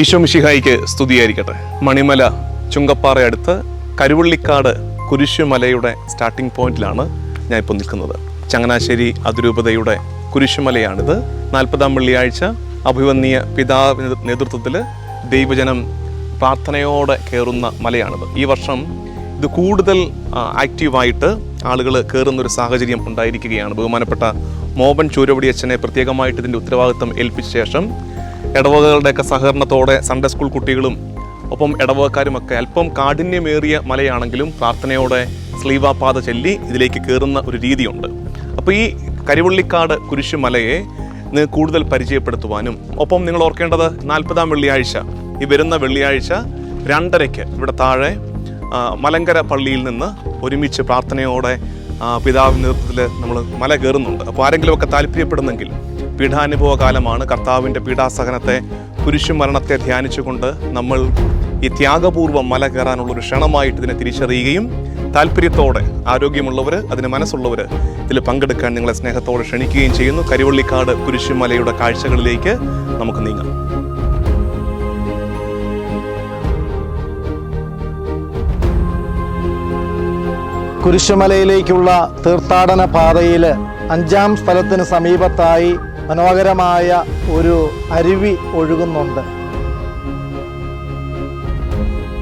ഈശോ മിഷിഹായിക്ക് സ്തുതിയായിരിക്കട്ടെ. മണിമല ചുങ്കപ്പാറ അടുത്ത് കരുവള്ളിക്കാട് കുരിശുമലയുടെ സ്റ്റാർട്ടിംഗ് പോയിന്റിലാണ് ഞാൻ ഇപ്പോൾ നിൽക്കുന്നത്. ചങ്ങനാശ്ശേരി അതിരൂപതയുടെ കുരിശുമലയാണിത്. നാൽപ്പതാം വെള്ളിയാഴ്ച അഭിവന്യ പിതാവിന്റെ നേതൃത്വത്തിൽ ദൈവജനം പ്രാർത്ഥനയോടെ കയറുന്ന മലയാണിത്. ഈ വർഷം ഇത് കൂടുതൽ ആക്റ്റീവായിട്ട് ആളുകൾ കയറുന്ന ഒരു സാഹചര്യം ഉണ്ടായിരിക്കുകയാണ്. ബഹുമാനപ്പെട്ട മോബൻ ചൂരവടി അച്ഛനെ പ്രത്യേകമായിട്ട് ഇതിന്റെ ഉത്തരവാദിത്തം ഏൽപ്പിച്ച ശേഷം ഇടവകകളുടെയൊക്കെ സഹകരണത്തോടെ സൺഡേ സ്കൂൾ കുട്ടികളും ഒപ്പം ഇടവകക്കാരുമൊക്കെ അല്പം കാഠിന്യമേറിയ മലയാണെങ്കിലും പ്രാർത്ഥനയോടെ സ്ലീവാപാത ചൊല്ലി ഇതിലേക്ക് കയറുന്ന ഒരു രീതിയുണ്ട്. അപ്പോൾ ഈ കരിവള്ളിക്കാട് കുരിശുമലയെ കൂടുതൽ പരിചയപ്പെടുത്തുവാനും ഒപ്പം നിങ്ങൾ ഓർക്കേണ്ടത് നാൽപ്പതാം വെള്ളിയാഴ്ച ഈ വരുന്ന വെള്ളിയാഴ്ച രണ്ടരയ്ക്ക് ഇവിടെ താഴെ മലങ്കര പള്ളിയിൽ നിന്ന് ഒരുമിച്ച് പ്രാർത്ഥനയോടെ പിതാവിന്റെ നേതൃത്വത്തിൽ നമ്മൾ മല കയറുന്നുണ്ട് അപ്പോൾ ആരെങ്കിലുമൊക്കെ താല്പര്യപ്പെടുന്നെങ്കിൽ പീഠാനുഭവ കാലമാണ് കർത്താവിന്റെ പീഠാസഹനത്തെ കുരിശുമരണത്തെ ധ്യാനിച്ചുകൊണ്ട് നമ്മൾ ഈ ത്യാഗപൂർവം മല കയറാനുള്ളൊരു ക്ഷണമായിട്ട് ഇതിനെ തിരിച്ചറിയുകയും താല്പര്യത്തോടെ ആരോഗ്യമുള്ളവർ അതിന് മനസ്സുള്ളവർ ഇതിൽ പങ്കെടുക്കാൻ നിങ്ങളെ സ്നേഹത്തോടെ ക്ഷണിക്കുകയും ചെയ്യുന്നു. കരിവള്ളിക്കാട് കുരിശുമലയുടെ കാഴ്ചകളിലേക്ക് നമുക്ക് നീങ്ങാം. കുരിശുമലയിലേക്കുള്ള തീർത്ഥാടന പാതയിൽ അഞ്ചാം സ്ഥലത്തിന് സമീപത്തായി മനോഹരമായ ഒരു അരുവി ഒഴുകുന്നുണ്ട്.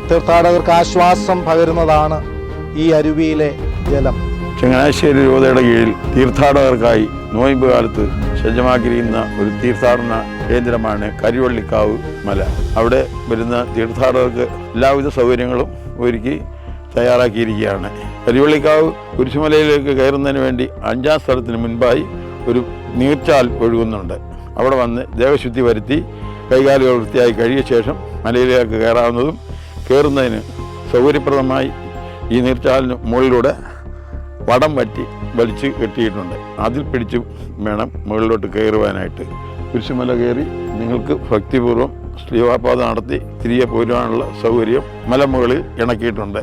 തീർത്ഥാടകർക്ക് ആശ്വാസം പകരുന്നതാണ് ഈ അരുവിയിലെ ജലം. ചങ്ങനാശ്ശേരി രൂപതയുടെ കീഴിൽ തീർത്ഥാടകർക്കായി നോയമ്പ് കാലത്ത് സജ്ജമാക്കിയിരിക്കുന്ന ഒരു തീർത്ഥാടന കേന്ദ്രമാണ് കരിവള്ളിക്കാവ് മല. അവിടെ വരുന്ന തീർത്ഥാടകർക്ക് എല്ലാവിധ സൗകര്യങ്ങളും ഒരുക്കി തയ്യാറാക്കിയിരിക്കുകയാണ്. കരിവള്ളിക്കാവ് കുരിശുമലയിലേക്ക് കയറുന്നതിന് വേണ്ടി അഞ്ചാം സ്ഥലത്തിന് മുൻപായി ഒരു നീർച്ചാൽ ഒഴുകുന്നുണ്ട്. അവിടെ വന്ന് ദേവശുദ്ധി വരുത്തി കൈകാലുകൾ വൃത്തിയായി കഴിയ ശേഷം മലയിലേക്ക് കയറാവുന്നതും കയറുന്നതിന് സൗകര്യപ്രദമായി ഈ നീർച്ചാലിന് മുകളിലൂടെ വടം വറ്റി വലിച്ച് കെട്ടിയിട്ടുണ്ട്. അതിൽ പിടിച്ച് വേണം മുകളിലോട്ട് കയറുവാനായിട്ട്. കുരിശുമല കയറി നിങ്ങൾക്ക് ഭക്തിപൂർവം ശ്രീവാപാത നടത്തി തിരികെ പോരുവാനുള്ള സൗകര്യം മലമുകളിൽ ഇണക്കിയിട്ടുണ്ട്.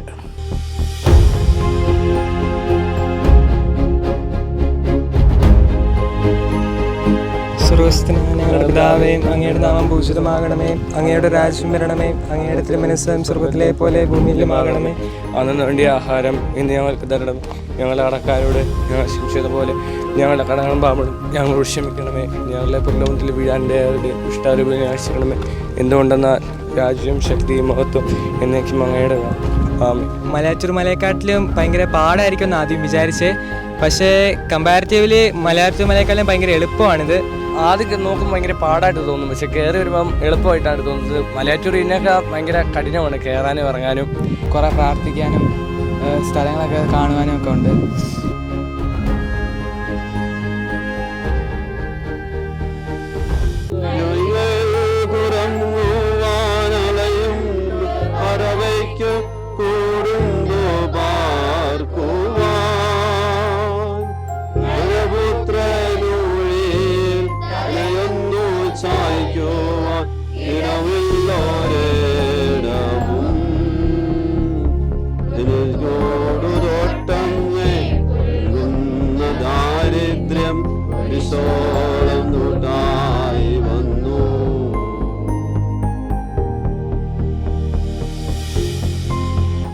സ്വർഗസ്ഥനായ ഞങ്ങളുടെ പിതാവേയും അങ്ങയുടെ നാമം പൂജിതമാകണമേ. അങ്ങയുടെ രാജ്യം വരണമേ. അങ്ങയുടെ തിരുമനസ്സും സ്വർഗത്തിലെ പോലെ ഭൂമിയിലുമാകണമേ. അന്നു വേണ്ടിയ ആഹാരം ഇന്ന് ഞങ്ങൾക്ക് തരണം. ഞങ്ങളുടെ കടക്കാരോട് ഞങ്ങൾ ശിക്ഷിച്ചതുപോലെ ഞങ്ങളുടെ കടകളും പാമ്പളും ഞങ്ങൾ ക്ഷമിക്കണമേ. ഞങ്ങളെ പ്രലോഭനത്തിൽ വീഴാന്റെ ഇഷ്ടാരൂപം ആശിക്കണമേ എന്തുകൊണ്ടെന്നാൽ രാജ്യം ശക്തിയും മഹത്വം എന്നേക്കും അങ്ങയുടെ മലയാറ്റൂർ മലയക്കാട്ടിലും ഭയങ്കര പാടായിരിക്കും എന്ന് ആദ്യം വിചാരിച്ചേ. പക്ഷേ കമ്പാരിറ്റീവ്ലി മലയാറ്റൂർ മലയെക്കാളും ഭയങ്കര എളുപ്പമാണിത്. ആദ്യം നോക്കുമ്പോൾ ഭയങ്കര പാടായിട്ട് തോന്നും. പക്ഷെ കയറി വരുമ്പം എളുപ്പമായിട്ടാണ് തോന്നുന്നത്. മലയാറ്റൂർ ഇതിനൊക്കെ ഭയങ്കര കഠിനമാണ് കയറാനും ഇറങ്ങാനും കുറേ പ്രാർത്ഥിക്കാനും സ്ഥലങ്ങളൊക്കെ കാണുവാനും ഒക്കെ ഉണ്ട്.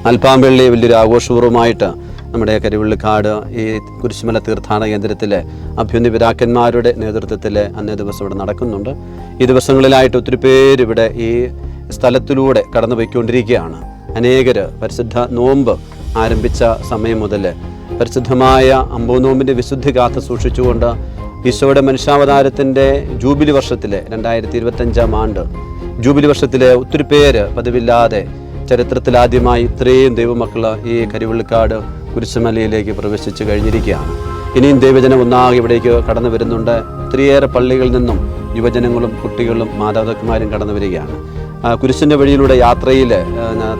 അൽപ്പാമ്പള്ളി വലിയൊരു ആഘോഷപൂർവമായിട്ട് നമ്മുടെ കരുവള്ളിക്കാട് ഈ കുരിശുമല തീർത്ഥാടന കേന്ദ്രത്തിലെ അഭ്യുന്ന പിതാക്കന്മാരുടെ നേതൃത്വത്തിൽ അന്നേ ദിവസം ഇവിടെ നടക്കുന്നുണ്ട്. ഈ ദിവസങ്ങളിലായിട്ട് ഒത്തിരി പേര് ഇവിടെ ഈ സ്ഥലത്തിലൂടെ കടന്നു പോയിക്കൊണ്ടിരിക്കുകയാണ് അനേകർ പരിശുദ്ധ നോമ്പ് ആരംഭിച്ച സമയം മുതൽ പരിശുദ്ധമായ അമ്പൂനോമ്പിന്റെ വിശുദ്ധി കാത്തു സൂക്ഷിച്ചുകൊണ്ട് ഈശോയുടെ മനുഷ്യാവതാരത്തിന്റെ ജൂബിലി വർഷത്തിലെ രണ്ടായിരത്തി ഇരുപത്തഞ്ചാം ആണ്ട് ജൂബിലി വർഷത്തിലെ ഒത്തിരി പേര് പതിവില്ലാതെ ചരിത്രത്തിലാദ്യമായി ഇത്രയും ദൈവമക്കൾ ഈ കരിവള്ളിക്കാട് കുരിശുമലയിലേക്ക് പ്രവേശിച്ചു കഴിഞ്ഞിരിക്കുകയാണ്. ഇനിയും ദൈവജനം ഒന്നാകെ ഇവിടേക്ക് കടന്നു വരുന്നുണ്ട്. ഒത്തിരിയേറെ പള്ളികളിൽ നിന്നും യുവജനങ്ങളും കുട്ടികളും മാതാപിതാക്കന്മാരും കടന്നു വരികയാണ്. കുരിശിന്റെ വഴിയിലൂടെ യാത്രയിൽ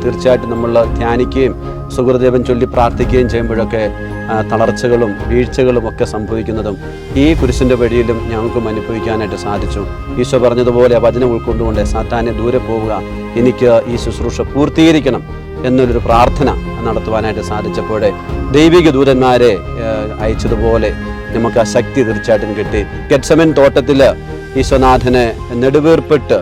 തീർച്ചയായിട്ടും നമ്മൾ ധ്യാനിക്കുകയും സുഹൃദേവൻ ചൊല്ലി പ്രാർത്ഥിക്കുകയും ചെയ്യുമ്പോഴൊക്കെ തളർച്ചകളും വീഴ്ചകളും ഒക്കെ സംഭവിക്കുന്നതും ഈ കുരിശിന്റെ വഴിയിലും ഞങ്ങൾക്കും അനുഭവിക്കാനായിട്ട് സാധിച്ചു. ഈശോ പറഞ്ഞതുപോലെ വചനം ഉൾക്കൊണ്ടുകൊണ്ട് സാത്താനെ ദൂരെ പോവുക എനിക്ക് ഈ ശുശ്രൂഷ പൂർത്തീകരിക്കണം എന്നൊരു പ്രാർത്ഥന നടത്തുവാനായിട്ട് സാധിച്ചപ്പോഴേ ദൈവിക ദൂതന്മാരെ അയച്ചതുപോലെ നമുക്ക് ആ ശക്തി തീർച്ചയായിട്ടും കിട്ടി. ഗെറ്റ്സമൻ തോട്ടത്തിൽ ഈശോനാഥനെ നെടുവേർപ്പെട്ട്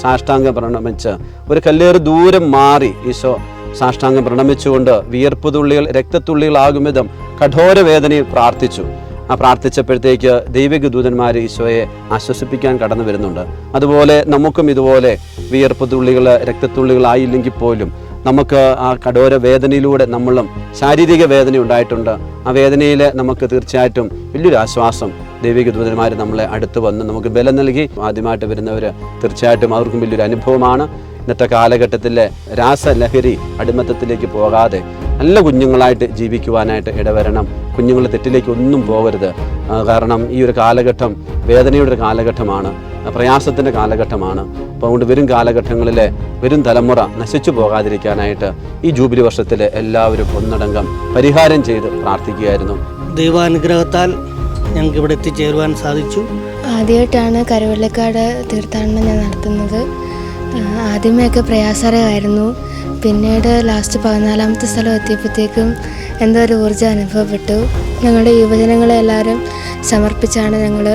സാഷ്ടാംഗം പ്രണമിച്ച് ഒരു കല്ലേറ് ദൂരം മാറി ഈശോ സാഷ്ടാംഗം പ്രണമിച്ചുകൊണ്ട് വിയർപ്പ് തുള്ളികൾ രക്തത്തുള്ളികളാകും വിധം കഠോര വേദനയിൽ പ്രാർത്ഥിച്ചു. ആ പ്രാർത്ഥിച്ചപ്പോഴത്തേക്ക് ദൈവിക ദൂതന്മാർ ഈശോയെ ആശ്വസിപ്പിക്കാൻ കടന്നു വരുന്നുണ്ട്. അതുപോലെ നമുക്കും ഇതുപോലെ വിയർപ്പ് തുള്ളികൾ രക്തത്തുള്ളികളായില്ലെങ്കിൽ പോലും നമുക്ക് ആ കഠോര വേദനയിലൂടെ നമ്മളും ശാരീരിക വേദന ഉണ്ടായിട്ടുണ്ട്. ആ വേദനയിൽ നമുക്ക് തീർച്ചയായിട്ടും വലിയൊരു ആശ്വാസം ദൈവിക ദൂതന്മാർ നമ്മളെ അടുത്ത് വന്ന് നമുക്ക് ബലം നൽകി ആദ്യമായിട്ട് വരുന്നവർ തീർച്ചയായിട്ടും അവർക്കും വലിയൊരു അനുഭവമാണ്. ഇന്നത്തെ കാലഘട്ടത്തിലെ രാസലഹരി അടിമത്തത്തിലേക്ക് പോകാതെ നല്ല കുഞ്ഞുങ്ങളായിട്ട് ജീവിക്കുവാനായിട്ട് ഇടവരണം. കുഞ്ഞുങ്ങൾ തെറ്റിലേക്ക് ഒന്നും പോകരുത്. കാരണം ഈ ഒരു കാലഘട്ടം വേദനയുടെ ഒരു കാലഘട്ടമാണ് പ്രയാസത്തിന്റെ കാലഘട്ടമാണ്. അപ്പോൾ അതുകൊണ്ട് വരും കാലഘട്ടങ്ങളിലെ വരും തലമുറ നശിച്ചു പോകാതിരിക്കാനായിട്ട് ഈ ജൂബിലി വർഷത്തിലെ എല്ലാവരും ഒന്നടങ്കം പരിഹാരം ചെയ്ത് പ്രാർത്ഥിക്കുകയായിരുന്നു. ദൈവാനുഗ്രഹത്താൽ ഞങ്ങൾക്ക് ഇവിടെ എത്തിച്ചേരുവാൻ സാധിച്ചു. ആദ്യമായിട്ടാണ് കരുവള്ളിക്കാട് തീർത്ഥാടനം ഞാൻ നടത്തുന്നത്. ആദ്യമേയൊക്കെ പ്രയാസകരമായിരുന്നു. പിന്നീട് ലാസ്റ്റ് പതിനാലാമത്തെ സ്ഥലം എത്തിയപ്പോഴത്തേക്കും എന്തോ ഒരു ഊർജം അനുഭവപ്പെട്ടു. ഞങ്ങളുടെ യുവജനങ്ങളെ എല്ലാവരും സമർപ്പിച്ചാണ് ഞങ്ങൾ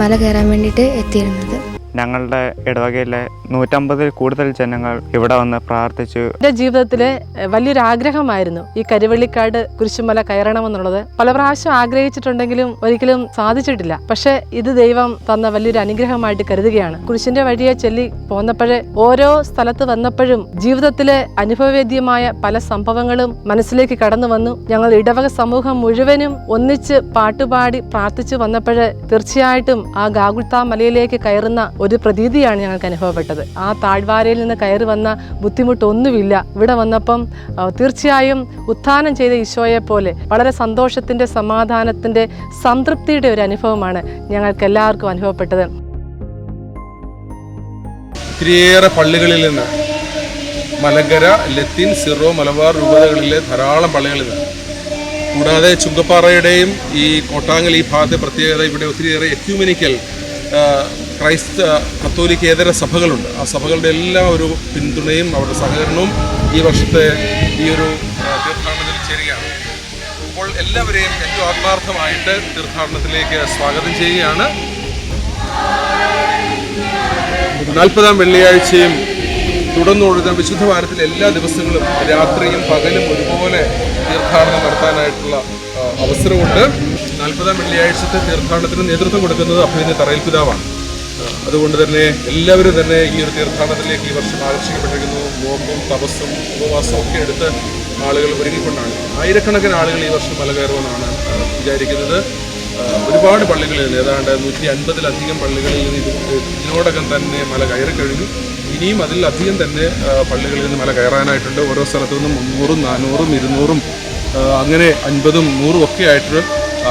മല കയറാൻ വേണ്ടിയിട്ട് എത്തിയിരുന്നത്. ഞങ്ങളുടെ ഇടവകയിലെ നൂറ്റമ്പതിൽ കൂടുതൽ ജനങ്ങൾ ഇവിടെ വന്ന് പ്രാർത്ഥിച്ചു. എന്റെ ജീവിതത്തിലെ വലിയൊരു ആഗ്രഹമായിരുന്നു ഈ കരുവള്ളിക്കാട് കുരിശുമല കയറണമെന്നുള്ളത്. പല പ്രാവശ്യം ആഗ്രഹിച്ചിട്ടുണ്ടെങ്കിലും ഒരിക്കലും സാധിച്ചിട്ടില്ല. പക്ഷേ ഇത് ദൈവം തന്ന വലിയൊരു അനുഗ്രഹമായിട്ട് കരുതുകയാണ്. കുരിശിന്റെ വഴിയെ ചൊല്ലി പോന്നപ്പോഴേ ഓരോ സ്ഥലത്ത് വന്നപ്പോഴും ജീവിതത്തിലെ അനുഭവവേദ്യമായ പല സംഭവങ്ങളും മനസ്സിലേക്ക് കടന്നു വന്നു. ഞങ്ങൾ ഇടവക സമൂഹം മുഴുവനും ഒന്നിച്ച് പാട്ടുപാടി പ്രാർത്ഥിച്ചു വന്നപ്പോഴേ തീർച്ചയായിട്ടും ആ ഗാഗുൾത്താ മലയിലേക്ക് കയറുന്ന ഒരു പ്രതീതിയാണ് ഞങ്ങൾക്ക് അനുഭവപ്പെട്ടത്. ആ താഴ്വാരയിൽ നിന്ന് കയറി വന്ന ബുദ്ധിമുട്ടൊന്നുമില്ല. ഇവിടെ വന്നപ്പം തീർച്ചയായും ഉത്ഥാനം ചെയ്ത ഈശോയെ പോലെ വളരെ സന്തോഷത്തിന്റെ സമാധാനത്തിന്റെ സംതൃപ്തിയുടെ ഒരു അനുഭവമാണ് ഞങ്ങൾക്ക് എല്ലാവർക്കും അനുഭവപ്പെട്ടത്. ഒത്തിരിയേറെ പള്ളികളിൽ നിന്ന് മലങ്കര ലത്തിൻ സിറോ മലബാർ രൂപതകളിലെ ധാരാളം പള്ളികളിൽ നിന്ന് കൂടാതെ ചുങ്കപ്പാറയുടെയും ഈ കോട്ടാങ്ങൽ ഈ ഭാഗത്തെ പ്രത്യേകത ഇവിടെ ഒത്തിരിയേറെ എക്യൂമിനിക്കൽ ക്രൈസ്ത കത്തോലിക്കേതര സഭകളുണ്ട് ആ സഭകളുടെ എല്ലാ ഒരു പിന്തുണയും അവരുടെ സഹകരണവും ഈ വർഷത്തെ ഈ ഒരു തീർത്ഥാടനത്തിൽ ചേരുകയാണ്. അപ്പോൾ എല്ലാവരെയും ഏറ്റവും ആത്മാർത്ഥമായിട്ട് തീർത്ഥാടനത്തിലേക്ക് സ്വാഗതം ചെയ്യുകയാണ്. നാൽപ്പതാം വെള്ളിയാഴ്ചയും തുടർന്നൊഴുകുന്ന വിശുദ്ധ വാരത്തിലെ എല്ലാ ദിവസങ്ങളും രാത്രിയും പകലും ഒരുപോലെ തീർത്ഥാടനം നടത്താനായിട്ടുള്ള അവസരമുണ്ട്. നാൽപ്പതാം വെള്ളിയാഴ്ചത്തെ തീർത്ഥാടനത്തിന് നേതൃത്വം കൊടുക്കുന്നത് അഭിനന്ദ തറയിൽ പിതാവാണ്. അതുകൊണ്ട് തന്നെ എല്ലാവരും തന്നെ ഈ ഒരു തീർത്ഥാടനത്തിലേക്ക് ഈ വർഷം ആകർഷിക്കപ്പെട്ടിരിക്കുന്നു. നോമ്പും തപസ്സും ഉപവാസവും ഒക്കെ എടുത്ത് ആളുകൾ ഒരുങ്ങിക്കൊണ്ടാണ്. ആയിരക്കണക്കിന് ആളുകൾ ഈ വർഷം മല കയറുമെന്നാണ് വിചാരിക്കുന്നത്. ഒരുപാട് പള്ളികളിൽ ഏതാണ്ട് നൂറ്റി അൻപതിലധികം പള്ളികളിൽ ഇത് ഇതിനോടകം തന്നെ മല കയറി കഴിഞ്ഞു ഇനിയും അതിലധികം തന്നെ പള്ളികളിൽ നിന്ന് മല കയറാനായിട്ടുണ്ട്. ഓരോ സ്ഥലത്തു നിന്നും മുന്നൂറും നാനൂറും ഇരുന്നൂറും അങ്ങനെ അൻപതും നൂറും ഒക്കെ ആയിട്ട്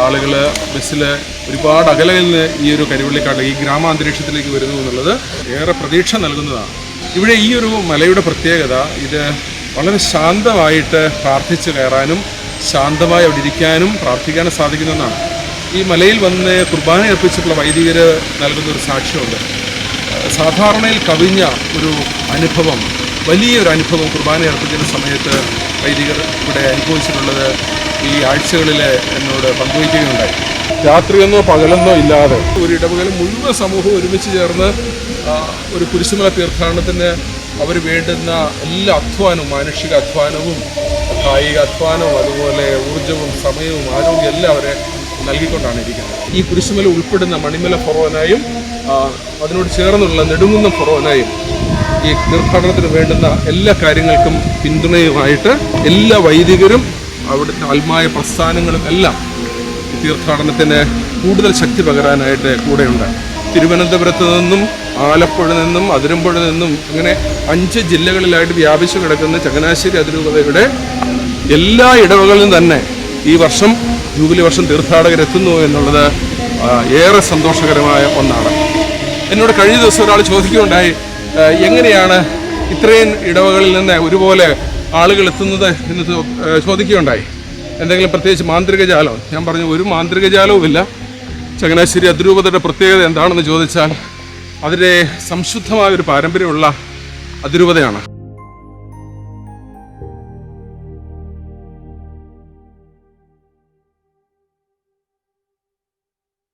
ആളുകൾ ബസ്സിൽ ഒരുപാട് അകലയിൽ നിന്ന് ഈ ഒരു കരിവള്ളിക്കാട് ഈ ഗ്രാമാന്തരീക്ഷത്തിലേക്ക് വരുന്നു എന്നുള്ളത് ഏറെ പ്രതീക്ഷ നൽകുന്നതാണ്. ഇവിടെ ഈ ഒരു മലയുടെ പ്രത്യേകത ഇത് വളരെ ശാന്തമായിട്ട് പ്രാർത്ഥിച്ചു കയറാനും ശാന്തമായി അവിടെ ഇരിക്കാനും പ്രാർത്ഥിക്കാനും സാധിക്കുന്ന ഒന്നാണ് ഈ മലയിൽ വന്ന് കുർബാന അർപ്പിച്ചിട്ടുള്ള വൈദികർ നൽകുന്ന ഒരു സാക്ഷ്യമുണ്ട്. സാധാരണയിൽ കവിഞ്ഞ ഒരു അനുഭവം വലിയൊരു അനുഭവം കുർബാന അർപ്പിക്കുന്ന സമയത്ത് വൈദികർ ഇവിടെ അനുഭവിച്ചിട്ടുള്ളത് ഈ ആഴ്ചകളിൽ എന്നോട് പങ്കുവയ്ക്കുകയുണ്ടായി. രാത്രിയെന്നോ പകലെന്നോ ഇല്ലാതെ ഒരു ഇടപകലും മുഴുവൻ സമൂഹം ഒരുമിച്ച് ചേർന്ന് ഒരു കുരിശുമല തീർത്ഥാടനത്തിന് അവർ വേണ്ടുന്ന എല്ലാ അധ്വാനവും മാനുഷിക അധ്വാനവും കായിക അധ്വാനവും അതുപോലെ ഊർജവും സമയവും ആരോഗ്യവും എല്ലാം അവരെ നൽകിക്കൊണ്ടാണ് ഇരിക്കുന്നത്. ഈ കുരിശുമല ഉൾപ്പെടുന്ന മണിമല ഫൊറോനായും അതിനോട് ചേർന്നുള്ള നെടുങ്ങുന്ന ഫൊറോനായും ഈ തീർത്ഥാടനത്തിന് വേണ്ടുന്ന എല്ലാ കാര്യങ്ങൾക്കും പിന്തുണയുമായിട്ട് എല്ലാ വൈദികരും അവിടുത്തെ ആത്മായ പ്രസ്ഥാനങ്ങളും എല്ലാം തീർത്ഥാടനത്തിന് കൂടുതൽ ശക്തി പകരാനായിട്ട് കൂടെയുണ്ട്. തിരുവനന്തപുരത്ത് നിന്നും ആലപ്പുഴ നിന്നും അതിരമ്പുഴ നിന്നും അങ്ങനെ അഞ്ച് ജില്ലകളിലായിട്ട് വ്യാപിച്ചു കിടക്കുന്ന ചങ്ങനാശ്ശേരി അതിരൂപതയുടെ എല്ലാ ഇടവകളിലും തന്നെ ഈ വർഷം ജൂബിലി വർഷം തീർത്ഥാടകരെത്തുന്നു എന്നുള്ളത് ഏറെ സന്തോഷകരമായ ഒന്നാണ്. എന്നോട് കഴിഞ്ഞ ദിവസം ഒരാൾ ചോദിക്കുകയുണ്ടായി എങ്ങനെയാണ് ഇത്രയും ഇടവകളിൽ നിന്ന് ഒരുപോലെ ആളുകൾ എത്തുന്നത് എന്ന് ചോദിക്കുകയുണ്ടായി. എന്തെങ്കിലും പ്രത്യേകിച്ച് മാന്ത്രിക ജാലം? ഞാൻ പറഞ്ഞു ഒരു മാന്ത്രിക ജാലവുമില്ല ചങ്ങനാശ്ശേരി അതിരൂപതയുടെ പ്രത്യേകത എന്താണെന്ന് ചോദിച്ചാൽ അതിന്റെ സംശുദ്ധമായ ഒരു പാരമ്പര്യമുള്ള അതിരൂപതയാണ്.